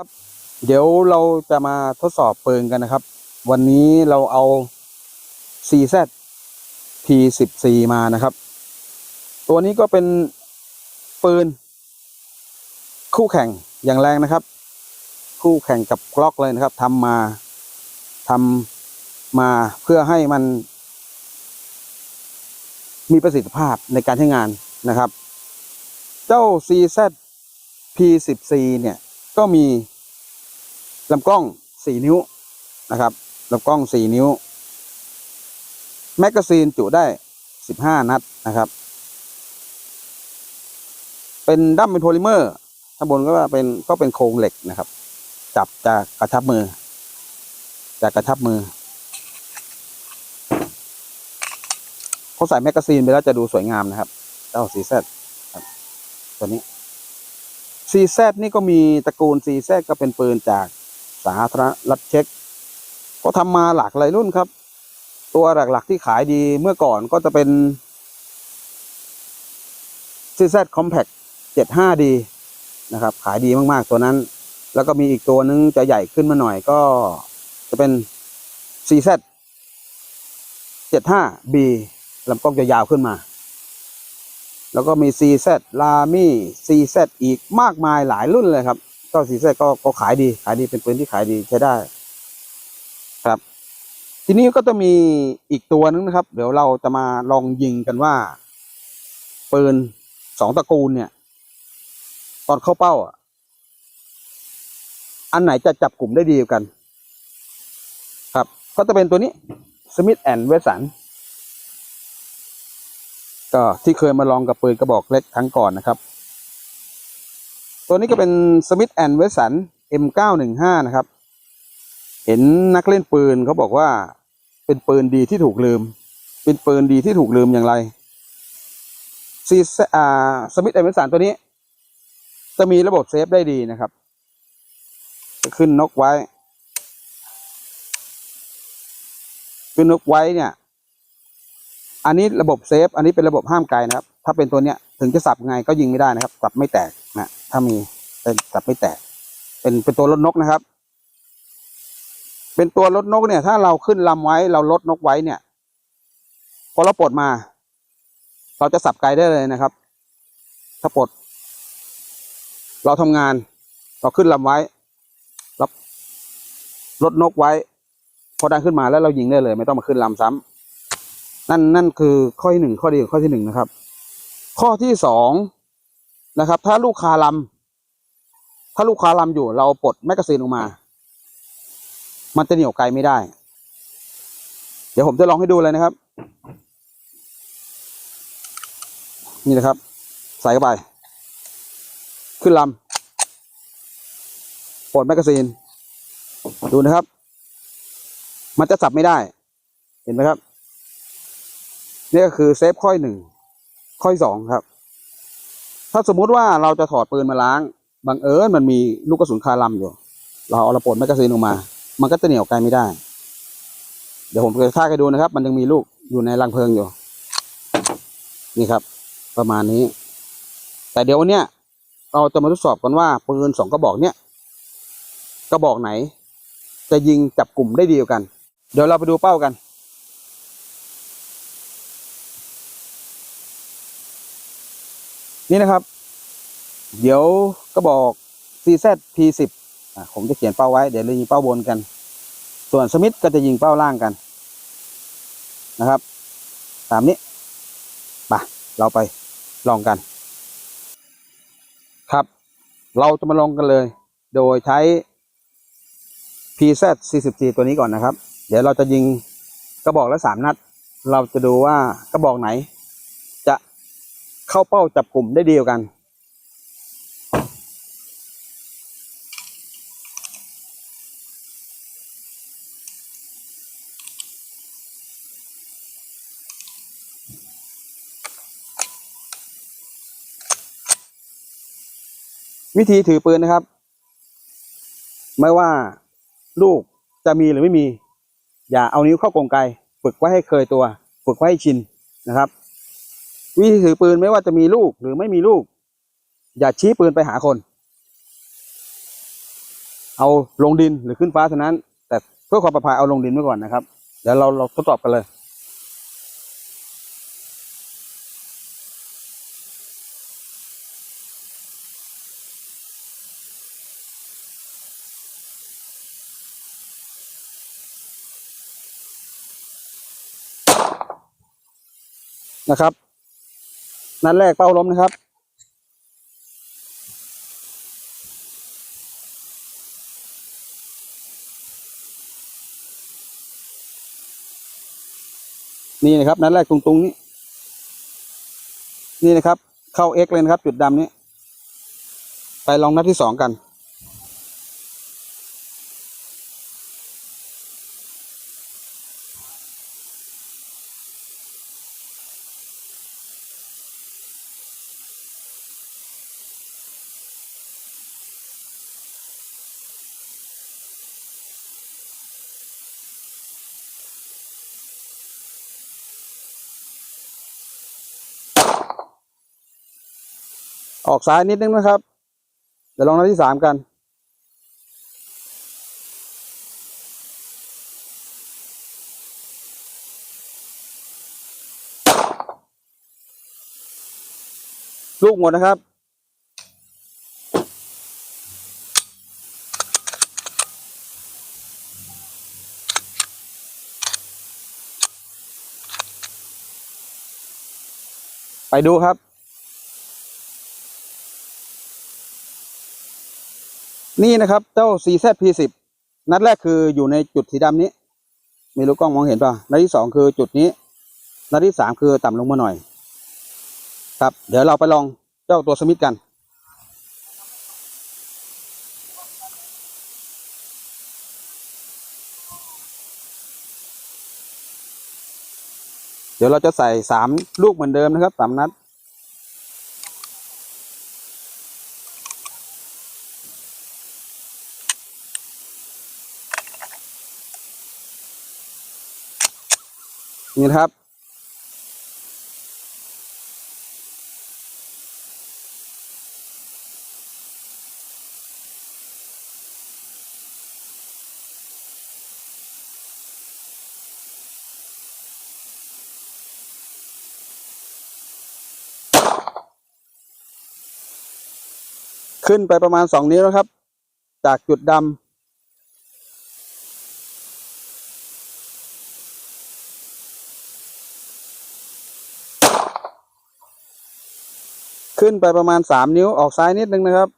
ครับ เดี๋ยวเราจะมาทดสอบปืนกันนะครับ วันนี้เราเอา CZ P14 มานะครับ ตัวนี้ก็เป็นปืน คู่แข่งอย่างแรงนะครับ คู่แข่งกับกล็อกเลยนะครับทำมาทำมาเพื่อให้มัน มีประสิทธิภาพในการใช้งานนะครับ เจ้า CZ P14 เนี่ย ก็มีลำกล้อง4นิ้วนะครับลำกล้อง4นิ้ว แมกกาซีนจุได้15นัดนะครับ เป็นดั้มเป็นโพลิเมอร์ข้างบนก็เป็นก็เป็นโครงเหล็กนะครับ จับจากกระชับมือ จากกระชับมือเขาใส่แมกกาซีนไปแล้วจะดูสวยงามนะครับเจ้าซีแซครับตัวนี้ CZ นี่ก็มีตระกูล CZ ก็เป็นปืนจากสาธารณรัฐเช็กก็ทำมาหลากหลายรุ่นครับ ตัวหลักๆที่ขายดีเมื่อก่อนก็จะเป็น CZ Compact 75D นะครับ ขายดีมากๆตัวนั้น แล้วก็มีอีกตัวนึงจะใหญ่ขึ้นมาหน่อยก็จะเป็น CZ 75B ลำกล้องจะยาวขึ้นมา แล้วก็มี CZ ลามี่ CZ อีกมากมายหลายรุ่นเลยครับ ก็ CZ ก็ก็ขายดีขายดีเป็นปืนที่ขายดีใช้ได้ครับ ทีนี้ก็จะมีอีกตัวนึงนะครับ เดี๋ยวเราจะมาลองยิงกันว่า ปืนสองตระกูลเนี่ย ตอนเข้าเป้าอะอันไหนจะจับกลุ่มได้ดีกัน ครับ ก็จะเป็นตัวนี้ Smith and Wesson ก็ที่เคยมาลองกับปืนกระบอกเล็กครั้งก่อนนะครับ ตัวนี้ก็เป็น Smith and Wesson M915 นะครับ เห็นนักเล่นปืนเขาบอกว่าเป็นปืนดีที่ถูกลืม เป็นปืนดีที่ถูกลืมอย่างไรซีอ่าสมิธแอนด์สันตัวนี้ จะมีระบบเซฟได้ดีนะครับจะขึ้นนกไว้ ขึ้นนกไว้เนี่ย อันนี้ระบบเซฟ อันนี้เป็นระบบห้ามไกลนะครับ ถ้าเป็นตัวเนี้ยถึงจะสับไงก็ยิงไม่ได้นะครับ สับไม่แตกนะถ้ามีเป็นสับไม่แตก เป็นเป็นตัวลดนกนะครับ เป็นตัวลดนกเนี่ย ถ้าเราขึ้นลำไว้เราลดนกไว้เนี่ยพอเราปลดมา เราจะสับไกลได้เลยนะครับ ถ้าปลด เราทำงาน เราขึ้นลำไว้เราลดนกไว้ พอดันขึ้นมาแล้วเรายิงได้เลย ไม่ต้องมาขึ้นลำซ้ำ นั่นนั่นคือข้อที่หนึ่งข้อดีข้อที่หนึ่งนะครับ ข้อที่สองนะครับ ถ้าลูกคาลำถ้าลูกคาลำอยู่ เราปลดแมกกาซีนออกมา มันจะเหนียวไกลไม่ได้ เดี๋ยวผมจะลองให้ดูเลยนะครับ นี่นะครับ ใส่เข้าไป ขึ้นลำปลดแมกกาซีน ดูนะครับ มันจะสับไม่ได้ เห็นไหมครับ นี่ก็คือเซฟข้อยหนึ่งข้อยสองครับ ถ้าสมมุติว่าเราจะถอดปืนมาล้างบังเอิญมันมีลูกกระสุนคาลำอยู่ เราเอาระปลดแมกกาซีนออกมา มันก็จะเหนียวไกลไม่ได้ เดี๋ยวผมจะท่าให้ดูนะครับ มันยังมีลูกอยู่ในรังเพลิงอยู่ นี่ครับ ประมาณนี้ แต่เดี๋ยววันเนี้ยเราจะมาทดสอบกันว่าปืนสองกระบอกเนี้ยกระบอกไหน จะยิงจับกลุ่มได้ดีกว่ากัน เดี๋ยวเราไปดูเป้ากัน นี่นะครับ เดี๋ยวก็บอก CZ P10 ผมจะเขียนเป้าไว้ เดี๋ยวเรายิงเป้าบนกัน ส่วนสมิธก็จะยิงเป้าล่างกันนะครับ ตามนี้ไปเราไปลองกัน ครับ เราจะมาลองกันเลย โดยใช้ PZ 44 ตัวนี้ก่อนนะครับ เดี๋ยวเราจะยิงกระบอกละสามนัด เราจะดูว่ากระบอกไหน เข้าเป้าจับกลุ่มได้ดีกว่ากัน วิธีถือปืนนะครับ ไม่ว่าลูกจะมีหรือไม่มี อย่าเอานิ้วเข้ากรงไกฝึกไว้ให้เคยตัว ฝึกไว้ให้ชินนะครับ วิธีถือปืนไม่ว่าจะมีลูกหรือไม่มีลูก อย่าชี้ปืนไปหาคน เอาลงดินหรือขึ้นฟ้าเท่านั้น แต่เพื่อความปลอดภัยเอาลงดินไว้ก่อนนะครับ เดี๋ยวเราเราทดสอบกันเลยนะครับ นัดแรกเป้าล้มนะครับ นี่นะครับนัดแรกตรงๆนี้ นี่นะครับ เข้าเอ็กเลยนะครับ จุดดำนี้ ไปลองนัดที่สองกัน ออกซ้ายนิดนึงนะครับ เดี๋ยวลองนัดที่สามกัน ลูกหมดนะครับไปดูครับ นี่นะครับ เจ้า CZP10 นัดแรกคืออยู่ในจุดสีดำนี้ ไม่รู้กล้องมองเห็นป่ะ นัดที่สองคือจุดนี้ นัดที่สามคือต่ำลงมาหน่อย ครับ เดี๋ยวเราไปลองเจ้าตัวสมิธกันเดี๋ยวเราจะใส่สามลูกเหมือนเดิมนะครับสามนัด นี่ครับ ขึ้นไปประมาณสองนิ้วนะครับ จากจุดดำ ขึ้นไปประมาณสามนิ้วออกซ้ายนิดนึงนะครับ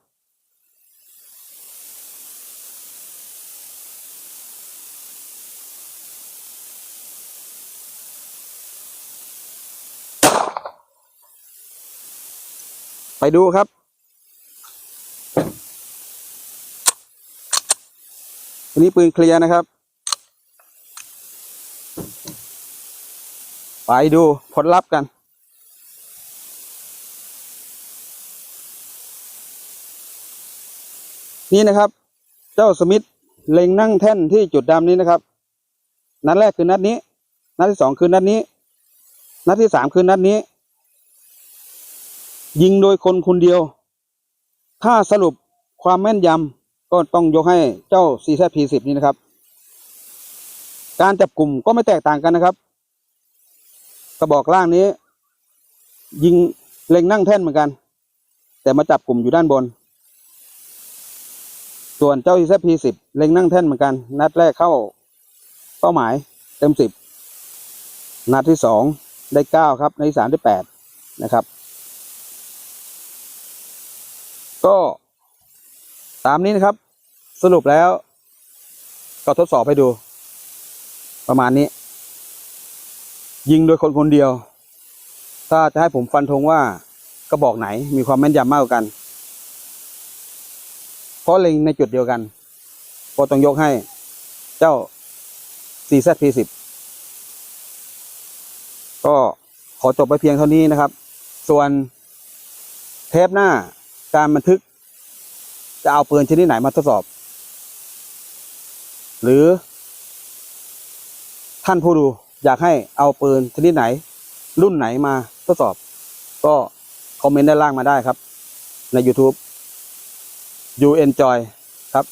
ไปดูครับอันนี้ปืนเคลียร์นะครับ ไปดูผลลัพธ์กัน นี่นะครับ เจ้าสมิธเล็งนั่งแท่นที่จุดดำนี้นะครับ นัดแรกคือนัดนี้ นัดที่สองคือนัดนี้ นัดที่สามคือนัดนี้ ยิงโดยคนคนเดียว ถ้าสรุปความแม่นยำก็ต้องยกให้เจ้า CZP10 นี้นะครับ การจับกลุ่มก็ไม่แตกต่างกันนะครับ กระบอกล่างนี้ ยิงเล็งนั่งแท่นเหมือนกัน แต่มาจับกลุ่มอยู่ด้านบน ส่วนเจ้า CZP10 เล็งนั่งแท่นเหมือนกัน นัดแรกเข้าเป้าหมายเต็มสิบนัดที่สองได้เก้าครับ ในสามได้แปดนะครับ ก็ตามนี้นะครับ สรุปแล้ว ก็ทดสอบให้ดู ประมาณนี้ ยิงโดยคนคนเดียว ถ้าจะให้ผมฟันธงว่ากระบอกไหนมีความแม่นยำมากกว่ากัน เพราะเล็งในจุดเดียวกัน ก็ต้องยกให้เจ้า CZP10 ก็ขอจบไปเพียงเท่านี้นะครับ ส่วนเทปหน้าการบันทึก จะเอาปืนชนิดไหนมาทดสอบ หรือ ท่านผู้ดูอยากให้เอาปืนชนิดไหน รุ่นไหนมาทดสอบ ก็คอมเมนต์ด้านล่างมาได้ครับ ใน YouTube you enjoy ครับ